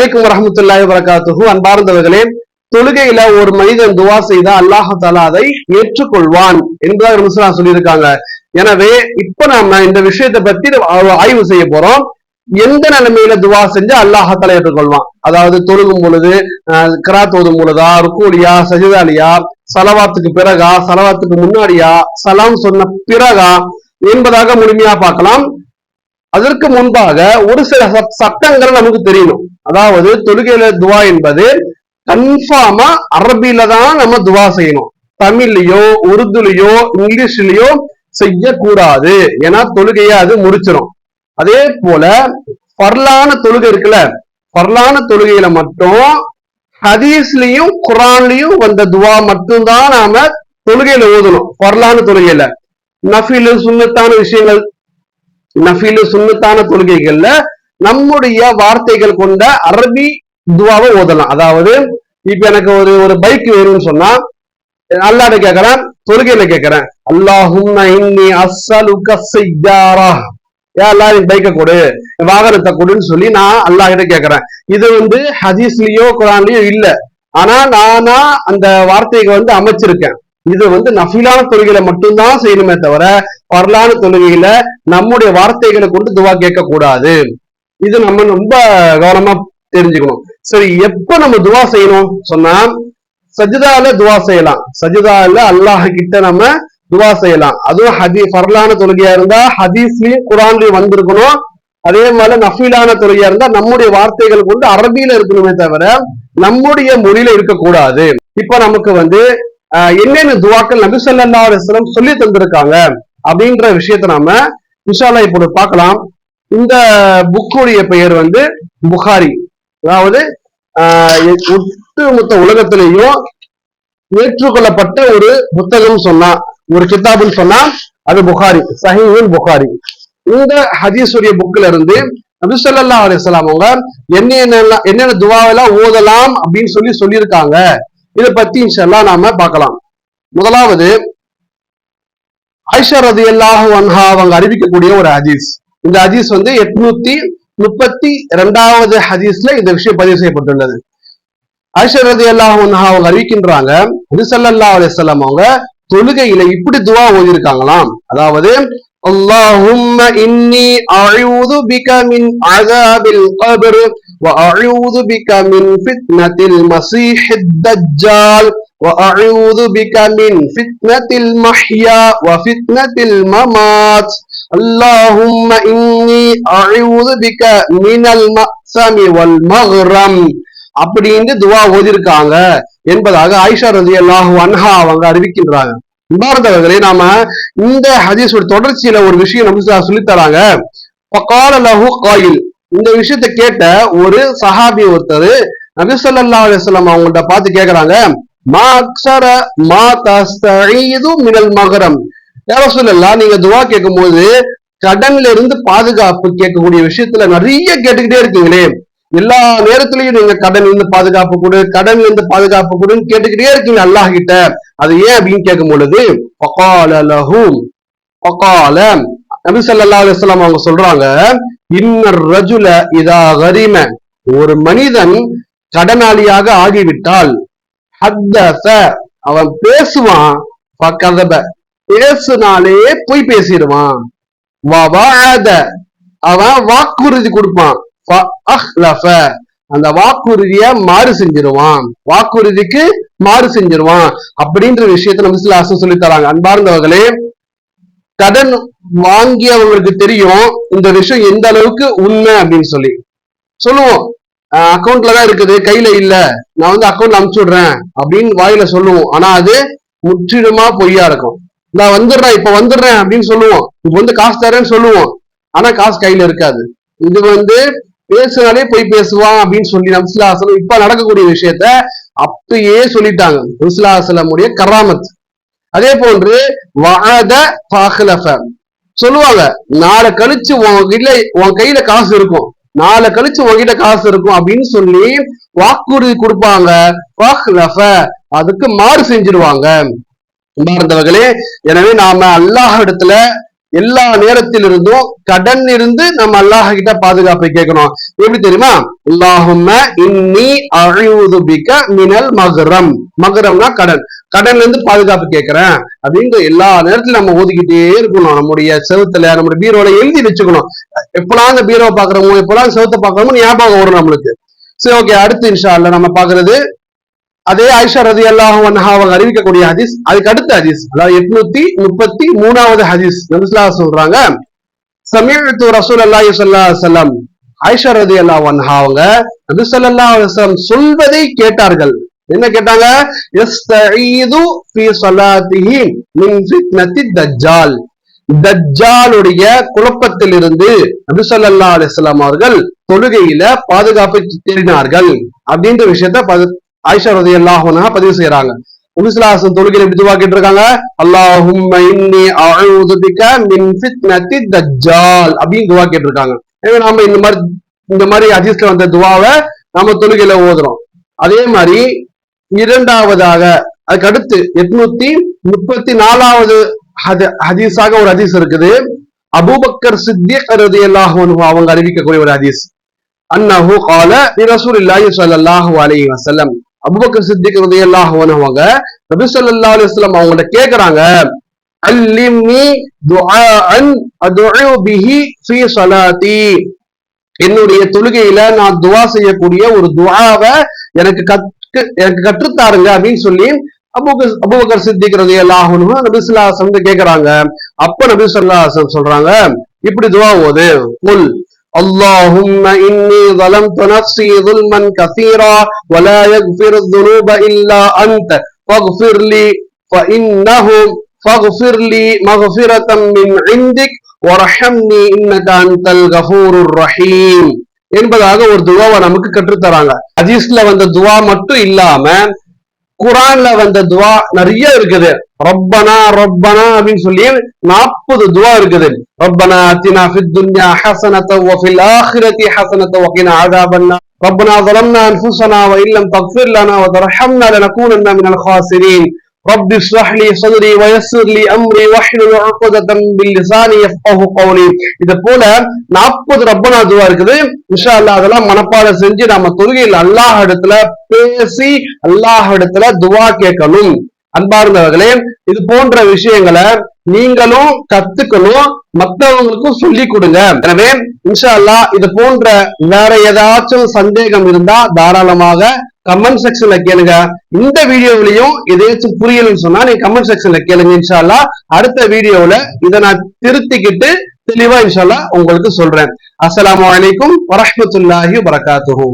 வலைக்கும் வரமத்துல்லாய் வரகாத்துகு அன்பார்ந்தவர்களே தொழுகையில ஒரு மனிதன் துவா செய்தா அல்லாஹால அதை ஏற்றுக்கொள்வான் என்பதாக முஸ்லாம் சொல்லியிருக்காங்க. எனவே இப்ப நாம இந்த விஷயத்தை பத்தி ஆய்வு செய்ய போறோம். எந்த நிலைமையில துவா செஞ்சு அல்லாஹ் ஏற்றுக்கொள்வான்? அதாவது தொழுகும் பொழுது கிராத் ஓதும் பொழுதா ருக்கோலியா சஜிதாலியா சலவாத்துக்கு பிறகா சலவாத்துக்கு முன்னாடியா சலாம் சொன்ன பிறகா என்பதாக முழுமையா பார்க்கலாம். அதற்கு முன்பாக ஒரு சில சட்டங்கள் நமக்கு தெரியணும். அதாவது தொழுகையில துவா என்பது கன்ஃபார்மா அரபியில தான் நம்ம துவா செய்யணும். தமிழ்லயோ உருதுலயோ இங்கிலீஷ்லயோ செய்யக்கூடாது. ஏன்னா தொழுகைய அது முடிச்சிடும் அதே போல பர்லான தொழுகை இருக்குல்ல பர்லான தொழுகையில மட்டும் ஹதீஸ்லயும் குரான்லயும் வந்த துவா மட்டும்தான் நாம தொழுகையில ஓதணும். பர்லான தொழுகையில. நஃபிலு சுண்ணத்தான விஷயங்கள் நஃபீலு சுண்ணத்தான தொழுகைகள்ல நம்முடைய வார்த்தைகள் கொண்ட அரபி துவாவை ஓதலாம். அதாவது இப்ப எனக்கு ஒரு ஒரு பைக் வேணும்னு சொன்னா அல்லாட கேக்குறேன் தொழுகையில கேக்குறேன். அல்லாஹும் இன்னி என் செய்யாரா ஏன் பைக்கை கொடு. வாகனத்தை கொடுன்னு சொல்லி நான் அல்லாஹ் கிட்ட கேக்குறேன். இது வந்து ஹதீஸ்லயோ குரான்லயோ இல்ல. ஆனா நானா அந்த வார்த்தையை வந்து அமைச்சிருக்கேன். இது வந்து நஃபிலான தொழுகையில மட்டும்தான் செய்யணுமே தவிர வரலான தொழுகையில நம்முடைய வார்த்தைகளை கொண்டு துவா கேட்க கூடாது இது நம்ம ரொம்ப கவனமா தெரிஞ்சுக்கணும். சரி எப்ப நம்ம துவா செய்யணும்? சொன்னா சஜிதால துவா செய்யலாம். சஜிதால அல்லாஹ் கிட்ட நம்ம துவா செய்யலாம். அதுவும் ஹதி பரலான தொழுகையா இருந்தா ஹதீஸ்லயும் குரான்லயும் வந்திருக்கணும். அதே மாதிரி நஃபீலான தொழுகையா இருந்தா நம்முடைய வார்த்தைகள் கொண்டு அரபியில இருக்கணுமே தவிர நம்முடைய மொழியில இருக்கக்கூடாது. இப்ப நமக்கு வந்து என்னென்ன துவாக்கள் நபி சொல்லா அலுவலம் சொல்லி தந்திருக்காங்க? அப்படின்ற விஷயத்த நாம விஷாலா இப்போ பார்க்கலாம். இந்த புக்குடைய பெயர் வந்து புகாரி. அதாவது ஒட்டுமொத்த உலகத்திலேயும் ஏற்றுக்கொள்ளப்பட்ட ஒரு புத்தகம் சொன்னா ஒரு கித்தாபுன்னு சொன்னா அது புகாரி சஹீன் புகாரி. இந்த ஹதீஸுடைய புக்ல இருந்து நபிசல்லா அலிஸ்லாம் அவங்க என்னென்ன என்னென்ன துவாவெல்லாம் ஓதலாம் அப்படின்னு சொல்லி சொல்லியிருக்காங்க. இதை பத்தி இன்ஷெல்லாம் நாம பார்க்கலாம். முதலாவது ஐஷா ரதி அல்லாஹு அன்ஹா அவங்க அறிவிக்கக்கூடிய ஒரு ஹதீஸ் இந்த ஹதீஸ் வந்து எட்நூத்தி முப்பத்தி இரண்டாவது ஹதீஸ்ல இந்த விஷயம் பதிவு செய்யப்பட்டுள்ளது ஐஷா ரதி அல்லாஹு அன்ஹா அவங்க அறிவிக்கின்றாங்க ஹரிசல்லா அலிஸ்லாம் அவங்க தொழுகையில இப்படி துவா ஓதிருக்காங்களாம் அதாவது اللهم إني أعوذ بك من عذاب القبر وأعوذ بك من فتنة المسيح الدجال وأعوذ بك من فتنة المحيا وفتنة الممات اللهم إني أعوذ بك من المأثم والمغرم அப்படின்னு துவா ஓதிருக்காங்க என்பதாக ஆயிஷா ரதி அல்லாஹு அன்ஹா அவங்க அறிவிக்கின்றாங்க பார்ந்தவர்களே நாம இந்த ஹதீஸோட தொடர்ச்சியில ஒரு விஷயம் நம்ம சொல்லித்தராங்க லஹு காயில் இந்த விஷயத்த கேட்ட ஒரு சஹாபி ஒருத்தர் நபிசல்லா அலிஸ்லாம் அவங்கள்ட்ட பார்த்து கேக்குறாங்க மா அக்சர மா தஸ்தீது மினல் மகரம். யார சொல்லலாம் நீங்க துவா கேட்கும் போது கடன்ல இருந்து பாதுகாப்பு கேட்கக்கூடிய விஷயத்துல நிறைய கேட்டுக்கிட்டே இருக்கீங்களே. எல்லா நேரத்திலையும் நீங்க கடன் இருந்து பாதுகாப்பு கொடு கடன் இருந்து பாதுகாப்பு கொடுன்னு கேட்டுக்கிட்டே இருக்கீங்க அல்லாஹ் கிட்ட. அது ஏன் அப்படின்னு கேட்கும் பொழுது நபி சல்லா அலிஸ்லாம் அவங்க சொல்றாங்க இன்னர் ரஜுல இதா கரிம. ஒரு மனிதன் கடனாளியாக ஆகிவிட்டால் அவன் பேசுவான். பேசுனாலே போய் பேசிடுவான். அவன் வாக்குறுதி கொடுப்பான். அந்த வாக்குறுதிய மாறு செஞ்சிருவான். வாக்குறுதிக்கு மாறு செஞ்சிருவான். அப்படின்ற விஷயத்த நம்ம சொல்லி தராங்க அன்பார்ந்தவர்களே கடன் வாங்கியவங்களுக்கு தெரியும் இந்த விஷயம் எந்த அளவுக்கு உண்மை அப்படின்னு சொல்லி. சொல்லுவோம். அக்கௌண்ட்ல தான் இருக்குது. கையில இல்ல. நான் வந்து அக்கௌண்ட்ல அமுச்சு விடுறேன் அப்படின்னு வாயில சொல்லுவோம். ஆனா அது முற்றிலுமா பொய்யா இருக்கும். நான் வந்துடுறேன் இப்ப வந்துடுறேன் அப்படின்னு சொல்லுவோம். இப்ப வந்து காசு தரேன்னு சொல்லுவோம். ஆனா காசு கையில இருக்காது. இது வந்து பேசுனாலே போய் பேசுவான் அப்படின்னு சொல்லி நம்சிலாசலம் இப்ப நடக்கக்கூடிய விஷயத்த அப்பயே சொல்லிட்டாங்க. நம்சிலாசலமுடைய கராமத். அதே போன்று வாத பாகலஃப சொல்லுவாங்க நாளை கழிச்சு உன் உன் கையில காசு இருக்கும். நாளை கழிச்சு உங்ககிட்ட காசு இருக்கும் அப்படின்னு சொல்லி வாக்குறுதி கொடுப்பாங்க. அதுக்கு மாறு செஞ்சிருவாங்க. இருந்தவர்களே எனவே நாம அல்லாஹ் இடத்துல எல்லா நேரத்திலிருந்தும் கடன் இருந்து நம்ம அல்லாஹ் கிட்ட பாதுகாப்பை கேட்கணும். எப்படி தெரியுமா? அல்லாஹும்ம இன்னி மினல் மகரம். மகரம்னா கடன். கடன்ல இருந்து பாதுகாப்பு கேட்கிறேன். அப்படின்ற எல்லா நேரத்திலும் நம்ம ஒதுக்கிட்டே இருக்கணும். நம்முடைய செவத்துல நம்முடைய பீரோல எழுதி வச்சுக்கணும். எப்பெல்லாம் அந்த பீரோவை பாக்குறோமோ எப்பெல்லாம் செவத்தை பாக்குறோமோ ஞாபகம் வரும் நம்மளுக்கு. சரி ஓகே அடுத்து இன்ஷா அல்ல நம்ம பாக்குறது அதே ஆயிஷா ரதி அல்லாஹ் அவங்க அறிவிக்கக்கூடிய ஹதீஸ் அதுக்கு அடுத்த ஹதீஸ் அதாவது எட்நூத்தி முப்பத்தி மூணாவது ஹதீஸ் நபிஸ்லா சொல்றாங்க சமீபத்து ரசூல் அல்லாஹி சொல்லா செல்லம் ஆயிஷா ரதி அல்லா வன்ஹா அவங்க நபிசல்லா ஸல்லல்லாஹு சொல்வதை கேட்டார்கள். என்ன கேட்டாங்க? எஸ்தீது ஃபீ ஸலாத்திஹி மின் ஃபித்னத்தி தஜ்ஜால் தஜ்ஜாலுடைய குழப்பத்திலிருந்து நபி ஸல்லல்லாஹு அலைஹி அவர்கள் தொழுகையில பாதுகாப்பு தேடினார்கள். அப்படின்ற விஷயத்த ஆயிஷா ரதி அல்லாஹ் பதிவு செய்யறாங்க உலிஸ்லாசன் தொழுகையில எப்படி துவா கேட்டிருக்காங்க? அல்லாஹும் அப்படின்னு துவா கேட்டிருக்காங்க. எனவே நாம இந்த மாதிரி இந்த மாதிரி ஹதீஸ்ல வந்த துவாவை நாம தொழுகையில ஓதுறோம். அதே மாதிரி இரண்டாவதாக அதுக்கு அடுத்து எட்நூத்தி முப்பத்தி நாலாவது ஹதீஸாக ஒரு ஹதீஸ் இருக்குது. அபூபக்கர் சித்திக் ரலியல்லாஹு அவங்க அறிவிக்கக்கூடிய ஒரு ஹதீஸ். அன்னஹு கால ரசூலுல்லாஹி ஸல்லல்லாஹு அலி வஸல்லம் அபுபக்கர் சித்திக் ரலியல்லாஹு அன்ஹு அவங்க நபி சொல்லா அலிஸ்லாம் அவங்கள்ட்ட கேக்குறாங்க என்னுடைய தொழுகையில நான் துவா செய்யக்கூடிய ஒரு துவாவை எனக்கு கற்று எனக்கு கற்றுத்தாருங்க அப்படின்னு சொல்லி அபுபக்கர் அபூபக்கர் சித்திக் ரலியல்லாஹு நபி ஸல்லல்லாஹு கேட்கறாங்க அப்ப நபி ஸல்லல்லாஹு சொல்றாங்க இப்படி துவா ஓது குல் اللهم إني ظلمت نفسي ظلما كثيرا ولا يغفر الذنوب إلا أنت فاغفر لي فإنه فاغفر لي مغفرة من عندك وارحمني إنك أنت الغفور الرحيم என்பதாக ஒரு துவாவை நமக்கு கற்றுத்தராங்க ஹதீஸ்ல வந்த துவா மட்டும் இல்லாம குரான்ல வந்த துவா நிறைய இருக்குது ரப்பனா ரப்பனா அப்படின்னு சொல்லி நாற்பது துவா இருக்குது ரப்பனா அத்தினா ஃபித் துன்யா ஹசனத்த வஃபில் ஆஹிரதி ஹசனத்த வகின ஆதாபன்னா ربنا ظلمنا انفسنا وان لم تغفر لنا وترحمنا لنكونن من الخاسرين رب اشرح لي صدري ويسر لي امري واحلل عقدة من لساني يفقهوا قولي இது போல நாற்பது ரப்பனா துவா இருக்குது இன்ஷா அல்லாஹ் அதெல்லாம் மனப்பாடம் செஞ்சு நம்ம தொழுகையில் அல்லாஹ் இடத்துல பேசி அல்லாஹ் இடத்துல துவா கேட்கணும் அன்பார்ந்தவர்களே இது போன்ற விஷயங்களை நீங்களும் கத்துக்கணும் மற்றவங்களுக்கும் சொல்லி கொடுங்க எனவே இன்ஷா அல்லாஹ் இது போன்ற வேற ஏதாச்சும் சந்தேகம் இருந்தா தாராளமாக கமெண்ட் செக்ஷன்ல கேளுங்க. இந்த வீடியோவிலையும் எதாச்சும் புரியலன்னு சொன்னா நீங்க கமெண்ட் செக்ஷன்ல கேளுங்க இன்ஷால்லா அடுத்த வீடியோவுல இதை நான் திருத்திக்கிட்டு தெளிவா இன்ஷால்லா உங்களுக்கு சொல்றேன். அஸ்லாம் வலைக்கும் வரமத்துல்லாஹி வபரகாத்துஹு.